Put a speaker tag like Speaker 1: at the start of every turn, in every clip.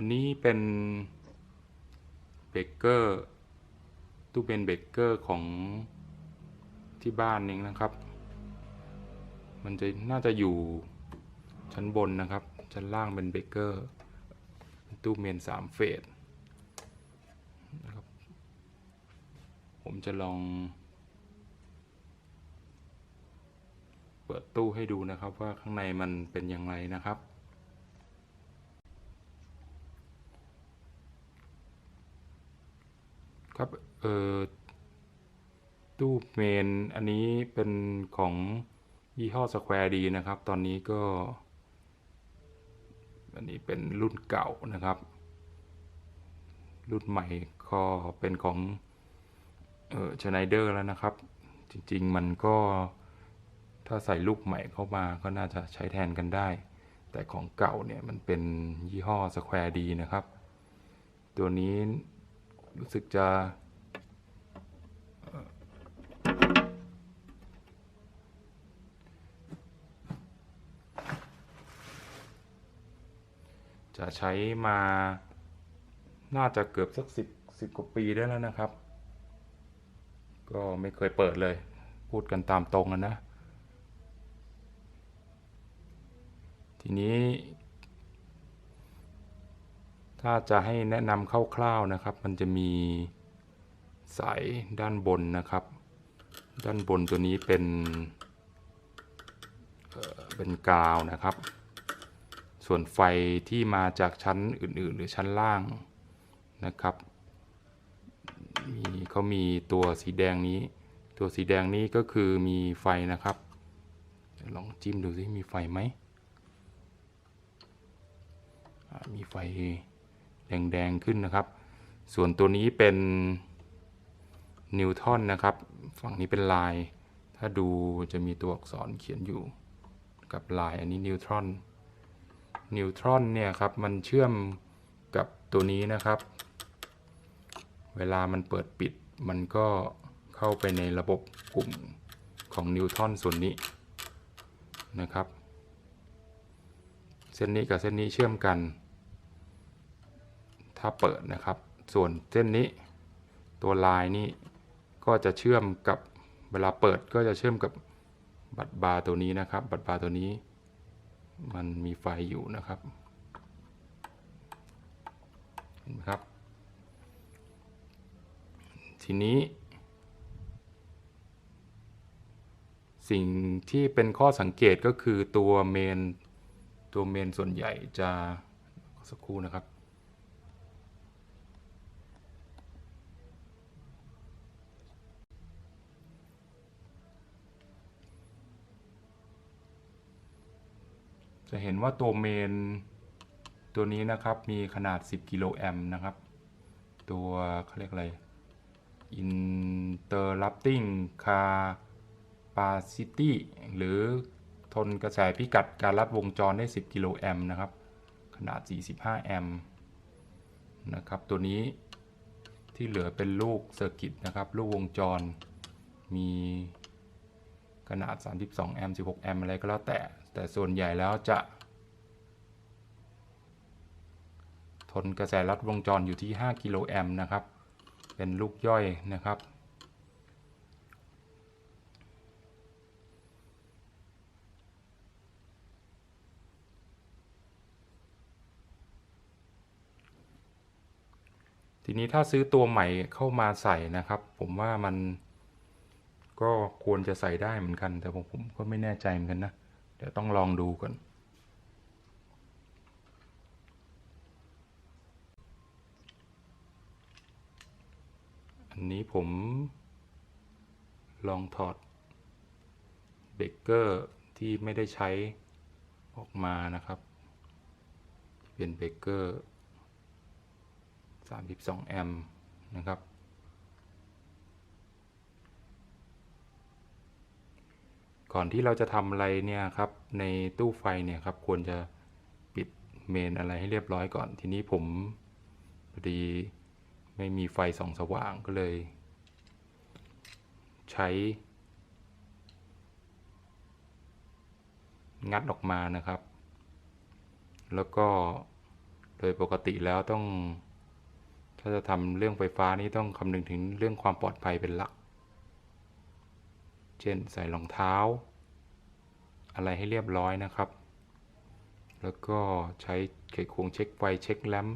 Speaker 1: อันนี้เป็นเบเกอร์ตู้เป็นเบเกอร์ของที่บ้านเองนะครับ มันจะน่าจะอยู่ชั้นบนนะครับ ชั้นล่างเป็นเบเกอร์ตู้เมนสามเฟสนะครับ ผมจะลอง เปิดตู้ให้ดูนะครับว่าข้างในมันเป็นอย่างไรนะครับ ครับเออตู้เมนอันนี้เป็นของยี่ห้อสแควร์ดีนะครับ ตอนนี้ก็ อันนี้เป็นรุ่นเก่านะครับ รุ่นใหม่ก็เป็นของเออชไนเดอร์แล้วนะครับ จริงๆมันก็ถ้าใส่ลูกใหม่เข้ามาก็น่าจะใช้แทนกันได้ แต่ของเก่าเนี่ยมันเป็นยี่ห้อสแควร์ดีนะครับ ตัวนี้ รู้สึกจะจะใช้มา น่าจะเกือบสักสิบสิบกว่าปีได้แล้วนะครับ ก็ไม่เคยเปิดเลย พูดกันตามตรงนะ ทีนี้ ถ้าจะให้แนะนำคร่าวๆนะครับ มันจะมีสายด้านบนนะครับ ด้านบนตัวนี้เป็นเป็นกาวนะครับ ส่วนไฟที่มาจากชั้นอื่นๆ หรือชั้นล่างนะครับมีเขามีตัวสีแดงนี้ ตัวสีแดงนี้ก็คือมีไฟนะครับลองจิ้มดูสิมีไฟไหมมีไฟ แดงๆขึ้นนะครับ ส่วนตัวนี้เป็นนิวทอนนะครับ ฝั่งนี้เป็นลาย ถ้าดูจะมีตัวอักษรเขียนอยู่กับลายอันนี้นิวทรอน นิวทรอนเนี่ยครับมันเชื่อมกับตัวนี้นะครับ เวลามันเปิดปิดมันก็เข้าไปในระบบกลุ่มของนิวทรอนส่วนนี้นะครับ เส้นนี้กับเส้นนี้เชื่อมกัน ถ้าเปิดนะครับ ส่วนเส้นนี้ตัวลายนี้ก็จะเชื่อมกับเวลาเปิดก็จะเชื่อมกับบัตรบาร์ตัวนี้นะครับ บัตรบาร์ตัวนี้มันมีไฟอยู่นะครับเห็นไหมครับ ทีนี้ สิ่งที่เป็นข้อสังเกตก็คือตัวเมนตัวเมนส่วนใหญ่จะสักครู่นะครับ จะเห็นว่าตัวเมนตัวนี้นะครับมีขนาด 10 กิโลแอมป์นะครับ ตัวเขาเรียกอะไร Interrupting Capacity หรือทนกระแสพิกัดการลัดวงจรได้ 10 กิโลแอมป์นะครับ ขนาด 45 แอมป์นะครับตัวนี้ที่เหลือเป็นลูกเซอร์กิตนะครับ ลูกวงจรมี ขนาด 32 แอมป์ 16 แอมป์อะไรก็แล้วแต่ แต่ส่วนใหญ่แล้วจะ ทนกระแสลัดวงจรอยู่ที่ 5 กิโลแอมป์นะครับ เป็นลูกย่อยนะครับ ทีนี้ถ้าซื้อตัวใหม่เข้ามาใส่นะครับ ผมว่ามัน ก็ควรจะใส่ได้เหมือนกัน แต่ผมผมก็ไม่แน่ใจเหมือนกันนะ เดี๋ยวต้องลองดูก่อน อันนี้ผมลองถอดเบรกเกอร์ที่ไม่ได้ใช้ออกมานะครับ เป็นเบรกเกอร์32 แอมป์นะครับ ก่อนที่เราจะทำอะไรเนี่ยครับในตู้ไฟเนี่ยครับควรจะปิดเมนอะไรให้เรียบร้อยก่อน ทีนี้ผมพอดีไม่มีไฟส่องสว่างก็เลย ใช้ งัดออกมานะครับ แล้วก็โดยปกติแล้วต้อง ถ้าจะทำเรื่องไฟฟ้านี่ต้องคำนึงถึงเรื่องความปลอดภัยเป็นหลัก เช่นใส่รองเท้า อะไรให้เรียบร้อยนะครับ แล้วก็ใช้ไขควงเช็คไฟเช็คแลม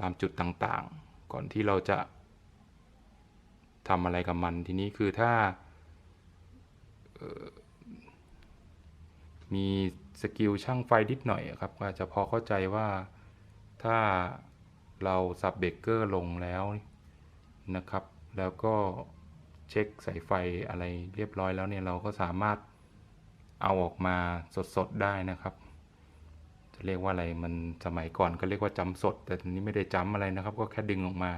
Speaker 1: ตามจุดต่างๆ ก่อนที่เราจะทำอะไรกับมันทีนี้คือถ้ามีสกิลช่างไฟนิดหน่อยครับก็อาจจะพอเข้าใจว่าถ้าเราสับเบรกเกอร์ลงแล้ว นะครับ แล้วก็เช็คสายไฟอะไรเรียบร้อยแล้วเนี่ยเราก็สามารถเอาออกมาสดๆได้นะครับ จะเรียกว่าอะไรมันสมัยก่อนก็เรียกว่าจำสด แต่ทีนี้ไม่ได้จำอะไรนะครับ ก็แค่ดึงออกมา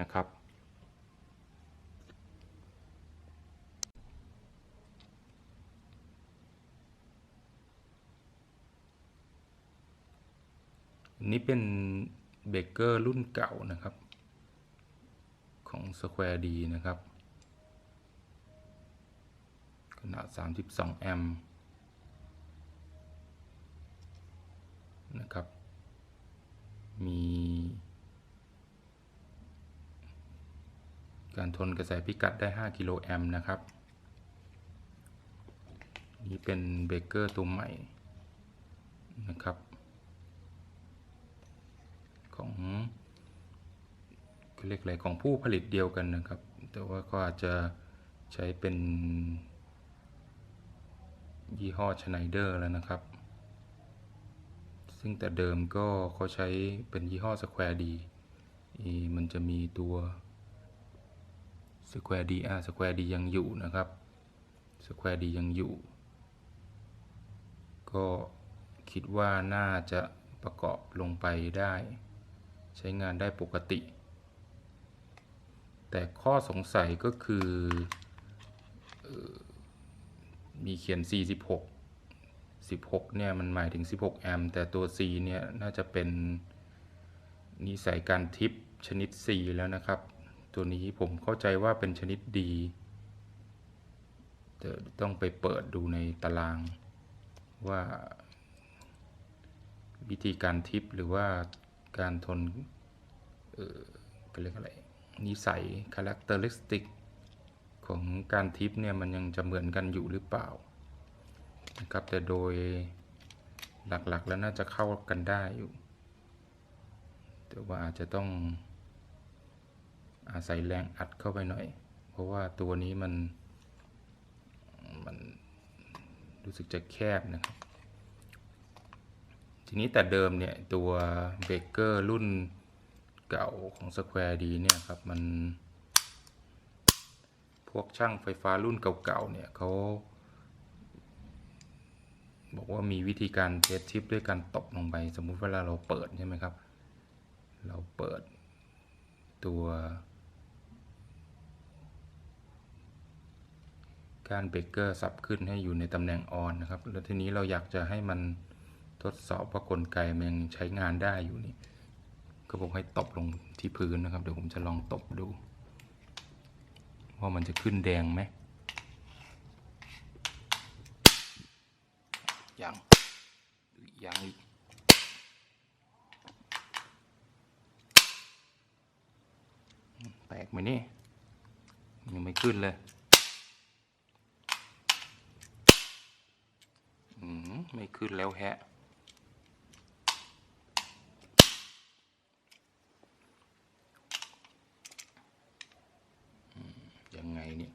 Speaker 1: นะครับอันนี้เป็นเบเกอร์รุ่นเก่านะครับ ของ Square D นะครับ ขนาด 32 แอมป์นะครับ มี การทนกระแสพิกัดได้ 5 กิโลแอมป์นะครับ นี่เป็นเบเกอร์ตัวใหม่นะครับ ของ เขาเรียกอะไรของผู้ผลิตเดียวกันนะครับ แต่ว่าก็อาจจะใช้เป็น ยี่ห้อชไนเดอร์แล้วนะครับ ซึ่งแต่เดิมก็เขาใช้เป็นยี่ห้อ Square D อีมันจะมีตัว Square D อ่า Square D ยังอยู่นะครับ Square D ยังอยู่ ก็คิดว่าน่าจะประกอบลงไปได้ ใช้งานได้ปกติ แต่ข้อสงสัยก็คือมีเขียน46 16 เนี่ย มันหมายถึง 16 แอมป์ แต่ตัว C เนี่ย น่าจะเป็นนิสัยการทิปชนิด C แล้วนะครับ ตัวนี้ผมเข้าใจว่าเป็นชนิด D แต่ต้องไปเปิดดูในตารางว่าวิธีการทิปหรือว่าการทน เอ่อก็เรียกอะไร นิสัย characteristic ของการทิปเนี่ยมันยังจะเหมือนกันอยู่หรือเปล่านะครับแต่โดยหลักๆแล้วน่าจะเข้ากันได้อยู่ แต่ว่าอาจจะต้องอาศัยแรงอัดเข้าไปหน่อย เพราะว่าตัวนี้มันมันรู้สึกจะแคบนะครับ ทีนี้แต่เดิมเนี่ยตัวเบเกอร์รุ่น เก่าของ Square D เนี่ยครับ มัน พวกช่างไฟฟ้ารุ่นเก่าๆเนี่ยเขาบอกว่ามีวิธีการเทสชิปด้วยการตบลงไป สมมุติเวลาเราเปิดใช่ไหมครับ เราเปิดตัวการเบรกเกอร์สับขึ้นให้อยู่ในตำแหน่งออนนะครับ แล้วทีนี้เราอยากจะให้มันทดสอบว่ากลไกมันยังใช้งานได้อยู่นี่ ก็บอกให้ตบลงที่พื้นนะครับ เดี๋ยวผมจะลองตบดู ว่ามันจะขึ้นแดงไหมยังยังอีกแตกไหมนี่ยังไม่ขึ้นเลยอืมไม่ขึ้นแล้วแฮะ อืมยังไงเนี่ย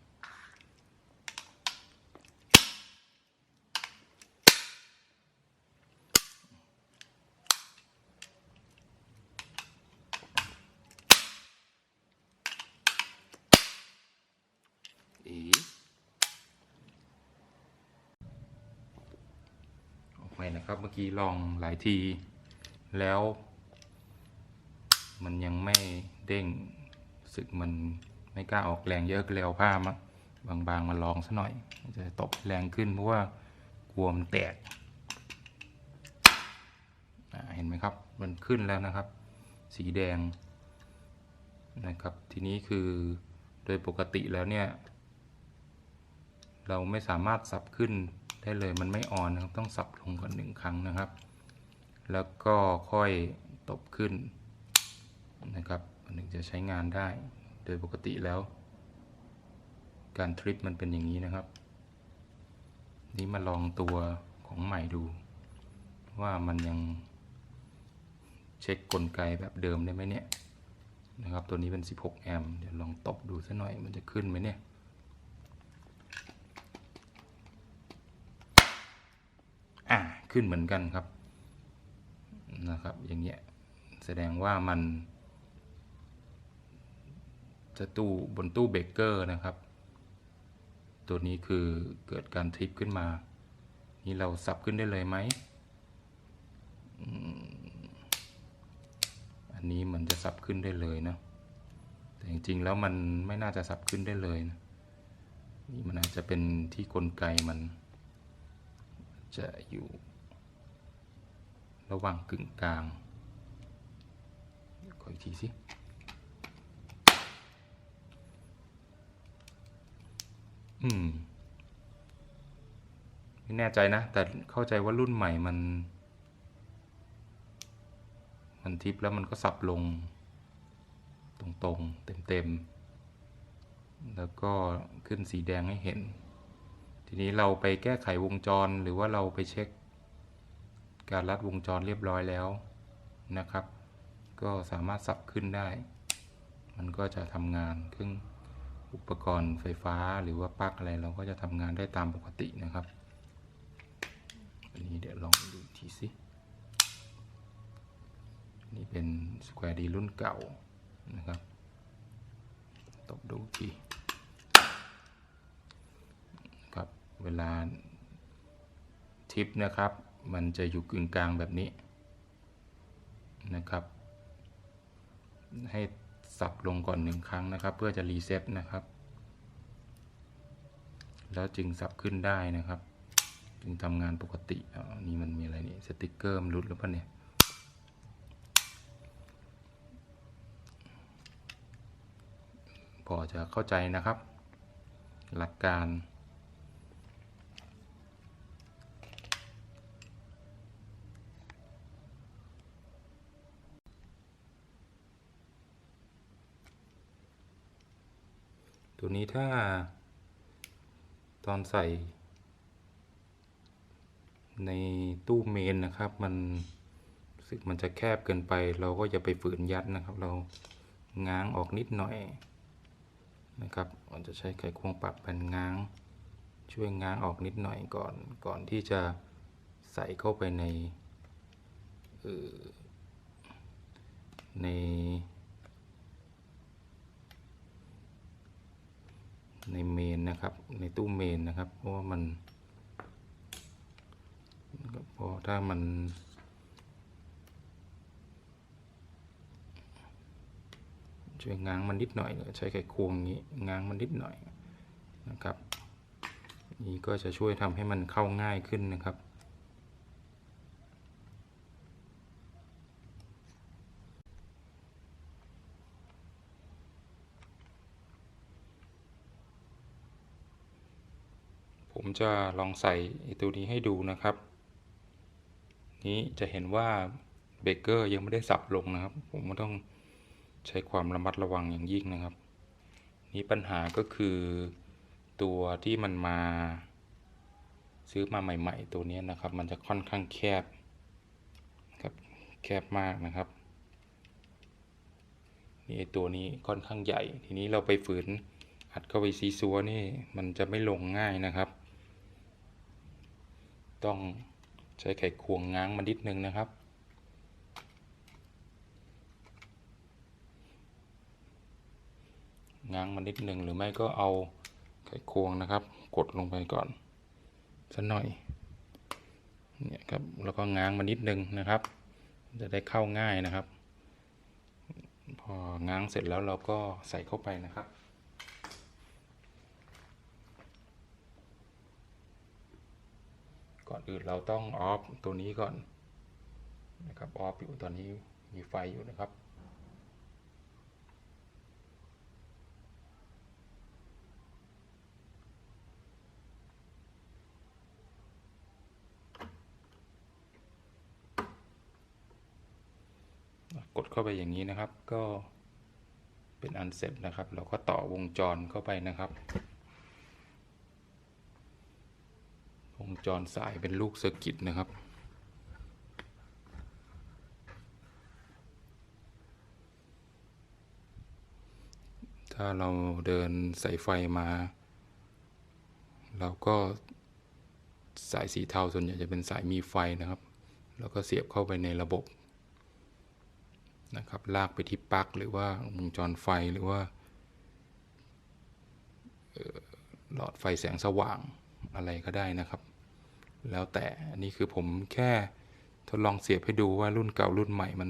Speaker 1: อีออกไป นะครับ เมื่อกี้ลองหลายที แล้ว มันยังไม่เด้งสึกมันไม่กล้าออกแรงเยอะก็เลยเอาผ้ามาบางๆมาลองซะหน่อย จะตบแรงขึ้นเพราะว่ากลัวมันแตกเห็นไหมครับมันขึ้นแล้วนะครับ สีแดงนะครับ ทีนี้คือโดยปกติแล้วเนี่ย เราไม่สามารถสับขึ้น ได้เลยมันไม่ออนนะครับ ต้องสับลงก่อนหนึ่งครั้งนะครับ แล้วก็ค่อยตบขึ้นนะครับมันถึงจะใช้งานได้ โดยปกติแล้ว การทริปมันเป็นอย่างนี้นะครับ นี้มาลองตัวของใหม่ดู ว่ามันยังเช็คกลไกแบบเดิมได้ไหมเนี่ยนะครับ ตัวนี้เป็น 16 แอมป์เดี๋ยวลองตบดูสักหน่อยมันจะขึ้นไหมเนี่ย อ่า ขึ้นเหมือนกันครับนะครับ อย่างเงี้ยแสดงว่ามันจะตู้บนตู้เบเกอร์นะครับ ตัวนี้คือเกิดการทริปขึ้นมา นี่เราสับขึ้นได้เลยไหมอืมอันนี้มันจะสับขึ้นได้เลยนะแต่จริงๆแล้วมันไม่น่าจะสับขึ้นได้เลยนะนี่มันอาจจะเป็นที่กลไกมันจะอยู่ ระหว่างกึ่งกลาง ขออีกทีสิอืม ไม่แน่ใจนะ แต่เข้าใจว่ารุ่นใหม่มัน มันทิปแล้วมันก็สับลง ตรงๆ เต็มๆ แล้วก็ขึ้นสีแดงให้เห็น ทีนี้เราไปแก้ไขวงจรหรือว่าเราไปเช็ค การรัดวงจรเรียบร้อยแล้วนะครับ ก็สามารถสับขึ้นได้ มันก็จะทำงานเครื่องอุปกรณ์ไฟฟ้าหรือว่าปลั๊กอะไรเราก็จะทำงานได้ตามปกตินะครับ อันนี้เดี๋ยวลองดูทีสินี่เป็น Square D รุ่นเก่านะครับตบดูทีครับเวลาทิปนะครับ มันจะอยู่กึ่งกลางแบบนี้นะครับ ให้สับลงก่อนหนึ่งครั้งนะครับ เพื่อจะรีเซ็ตนะครับ แล้วจึงสับขึ้นได้นะครับ จึงทำงานปกติอ่านี่มันมีอะไรนี่สติกเกอร์มันหลุดหรือเปล่าเนี่ยพอจะเข้าใจนะครับ หลักการ ตัวนี้ถ้า ตอนใส่ในตู้เมนนะครับ มันรู้สึกมันจะแคบเกินไป เราก็อย่าไปฝืนยัดนะครับ เราง้างออกนิดหน่อยนะครับมันจะใช้ไขควงปรับเป็นง้าง ช่วยง้างออกนิดหน่อยก่อนก่อนที่จะใส่เข้าไปในออใน ในเมนนะครับ ในตู้เมนนะครับ เพราะว่ามันเพราะถ้ามัน ช่วยง้างมันนิดหน่อยเนี่ยใช้ไขควงงนี้ง้างมันนิดหน่อยนะครับ นี่ก็จะช่วยทำให้มันเข้าง่ายขึ้นนะครับ ผม จะลองใส่ตัวนี้ให้ดูนะครับ นี้จะเห็นว่าเบเกอร์ยังไม่ได้สับลงนะครับ ผมก็ต้องใช้ความระมัดระวังอย่างยิ่งนะครับ นี่ปัญหาก็คือตัวที่มันมาซื้อมาใหม่ ๆ ตัวนี้นะครับ มันจะค่อนข้างแคบครับแคบมากนะครับนี่ตัวนี้ค่อนข้างใหญ่ ทีนี้เราไปฝืนอัดเข้าไปซีซัวนี่มันจะไม่ลงง่ายนะครับ ต้องใช้ไขควงง้างมันนิดนึงนะครับ ง้างมันนิดนึงหรือไม่ก็เอาไขควงนะครับ กดลงไปก่อนสักหน่อยเนี่ยครับแล้วก็ง้างมันนิดนึงนะครับ จะได้เข้าง่ายนะครับ พอง้างเสร็จแล้วเราก็ใส่เข้าไปนะครับ ก่อนอื่นเราต้องออฟตัวนี้ก่อนนะครับออฟอยู่ตอนนี้มีไฟอยู่นะครับ กดเข้าไปอย่างนี้นะครับก็เป็นอันเสร็จนะครับ เราก็ต่อวงจรเข้าไปนะครับ วงจรสายเป็นลูกเซอร์กิตนะครับ ถ้าเราเดินสายไฟมา เราก็สายสีเทาส่วนใหญ่จะเป็นสายมีไฟนะครับ แล้วก็เสียบเข้าไปในระบบนะครับลากไปที่ปลั๊กหรือว่าวงจรไฟหรือว่าหลอดไฟแสงสว่างอะไรก็ได้นะครับ แล้วแต่อันนี้คือผมแค่ทดลองเสียบให้ดูว่ารุ่นเก่ารุ่นใหม่มัน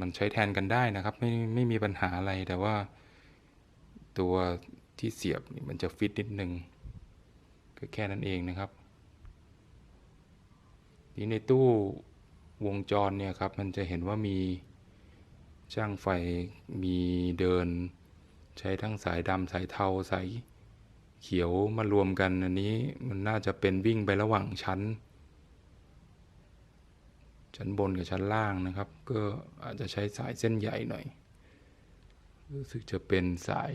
Speaker 1: มันใช้แทนกันได้นะครับ ไม่ไม่มีปัญหาอะไรแต่ว่า ตัวที่เสียบมันจะฟิตนิดนึงก็แค่นั้นเองนะครับนี่ในตู้วงจรเนี่ยครับมันจะเห็นว่ามีช่างไฟมีเดิน ใช้ทั้งสายดำสายเทาสาย เขียวมารวมกันอันนี้มันน่าจะเป็นวิ่งไประหว่างชั้น ชั้นบนกับชั้นล่างนะครับ ก็อาจจะใช้สายเส้นใหญ่หน่อย รู้สึกจะเป็นสาย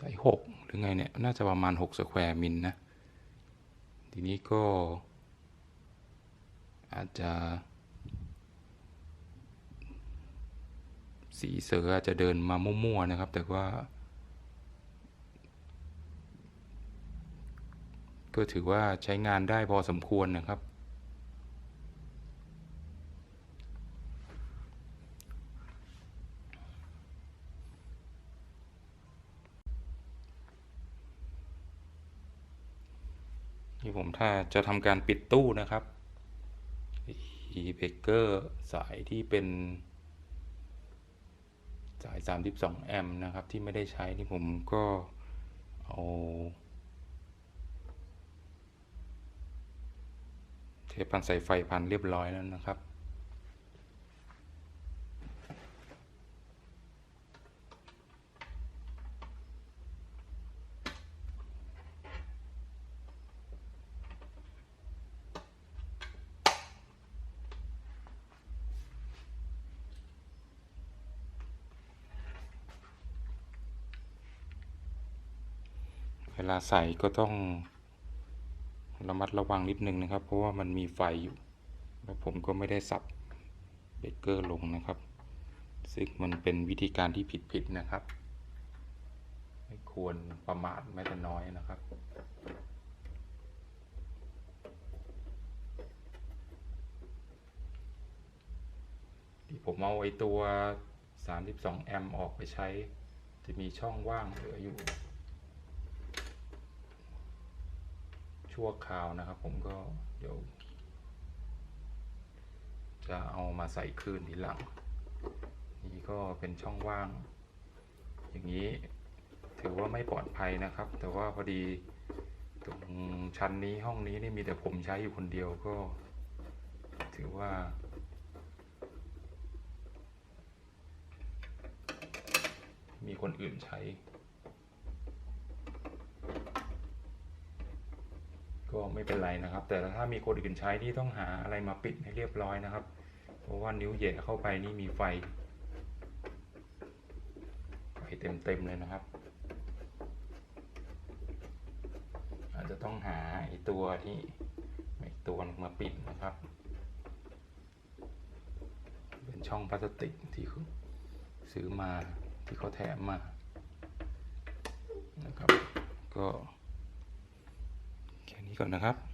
Speaker 1: สายหกหรือไงเนี่ย น่าจะประมาณหกสแควร์มิลนะ ทีนี้ก็อาจจะ สีเสืออาจจะเดินมามั่วๆนะครับ แต่ว่าก็ถือว่าใช้งานได้พอสมควรนะครับ นี่ผมถ้าจะทำการปิดตู้นะครับ e b r e a k e r สายที่เป็น สาย 32 แอมป์นะครับ ที่ไม่ได้ใช้นี่ผมก็ เอาเทปพันสายไฟพันเรียบร้อยแล้วนะครับ เวลาใส่ก็ต้องระมัดระวังนิดนึงนะครับ เพราะว่ามันมีไฟอยู่แล้วผมก็ไม่ได้สับเบรกเกอร์ลงนะครับ ซึ่งมันเป็นวิธีการที่ผิดๆนะครับ ไม่ควรประมาทแม้แต่น้อยนะครับที่ผมเอาไอ้ตัว 32 แอมป์ออกไปใช้ จะมีช่องว่างเหลืออยู่ ชั่วคราวนะครับ ผมก็เดี๋ยว จะเอามาใส่คืนทีหลัง นี่ก็เป็นช่องว่าง อย่างนี้ถือว่าไม่ปลอดภัยนะครับ แต่ว่าพอดีตรงชั้นนี้ห้องนี้นี่มีแต่ผมใช้อยู่คนเดียวก็ ถือว่ามีคนอื่นใช้ ก็ไม่เป็นไรนะครับ แต่ถ้ามีคนอื่นใช้ที่ต้องหาอะไรมาปิดให้เรียบร้อยนะครับ เพราะว่านิ้วเหย่เข้าไปนี่มีไฟไฟเต็มๆเลยนะครับ อาจจะต้องหาไอตัวที่อีตัวมาปิดนะครับ เป็นช่องพลาสติกที่ซื้อมาที่เขาแถมมานะครับก็ นี้ก่อนนะครับ